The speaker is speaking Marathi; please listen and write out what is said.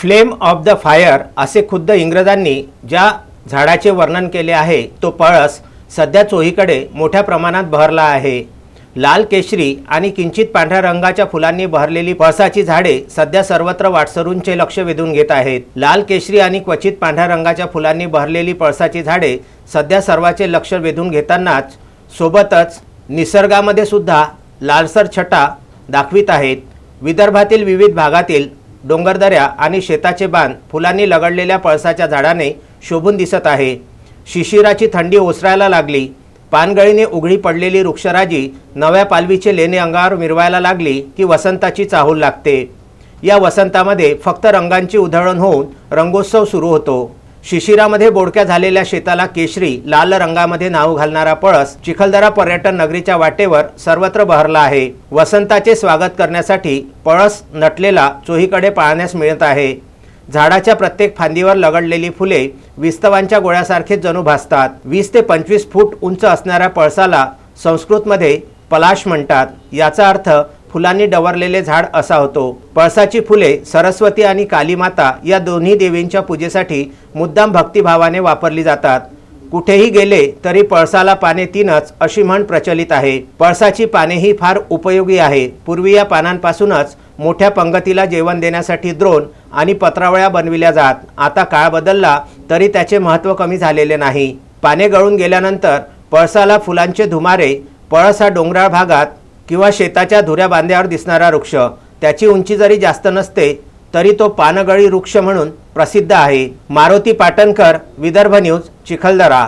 फ्लेम ऑफ द फायर असे खुद्द इंग्रजांनी ज्या झाडाचे वर्णन केले आहे तो पळस सध्या चोहीकडे मोठ्या प्रमाणात बहरला आहे. लाल केशरी आणि किंचित पांढऱ्या रंगाच्या फुलांनी बहरलेली पळसाची झाडे सध्या सर्वत्र वाटसरूंचे लक्ष वेधून घेत आहेत. लाल केशरी आणि क्वचित पांढऱ्या रंगाच्या फुलांनी बहरलेली पळसाची झाडे सध्या सर्वाचे लक्ष वेधून घेतानाच सोबतच निसर्गामध्ये सुद्धा लालसर छटा दाखवित आहेत. विदर्भातील विविध भागातील डोंगरदऱ्या आणि शेताचे बांध फुलांनी लगडलेल्या पळसाच्या झाडाने शोभून दिसत आहे. शिशिराची थंडी ओसरायला लागली. पानगळीने उघडी पडलेली वृक्षराजी नव्या पालवीचे लेणे अंगावर मिरवायला लागली की वसंताची चाहूल लागते. या वसंतामध्ये फक्त रंगांची उधळण होऊन रंगोत्सव सुरू होतो. शिशिरामध्ये बोडक्या झालेल्या शेताला केशरी लाल रंगामध्ये नाव घालणारा पळस चिखलदरा पर्यटन नगरीच्या वाटेवर सर्वत्र बहरला आहे. वसंताचे स्वागत करण्यासाठी पळस नटलेला चोहीकडे पाळण्यास मिळत आहे. झाडाच्या प्रत्येक फांदीवर लगडलेली फुले विस्तवांच्या गोळ्यासारखेच जणू भासतात. वीस ते पंचवीस फूट उंच असणाऱ्या पळसाला संस्कृतमध्ये पलाश म्हणतात. याचा अर्थ फुलांनी डवरलेले झाड असा होतो. पळसाची फुले सरस्वती आणि कालीमाता या दोन्ही देवींच्या पूजेसाठी मुद्दाम भक्तिभावाने वापरली जातात. कुठेही गेले तरी पळसाला पाने तीनच अशी म्हण प्रचलित आहे. पळसाची पाने ही फार उपयोगी आहे. पूर्वी या पानांपासूनच मोठ्या पंगतीला जेवण देण्यासाठी द्रोण आणि पत्रावळ्या बनविल्या जात. आता काळ बदलला तरी त्याचे महत्त्व कमी झालेले नाही. पाने गळून गेल्यानंतर पळसाला फुलांचे धुमारे पळस हा डोंगराळ भागात किंवा शेताच्या धुऱ्या बांध्यावर दिसणारा वृक्ष. त्याची उंची जरी जास्त नसते तरी तो पानगळी वृक्ष म्हणून प्रसिद्ध आहे. मारुती पाटणकर विदर्भ न्यूज चिखलदरा.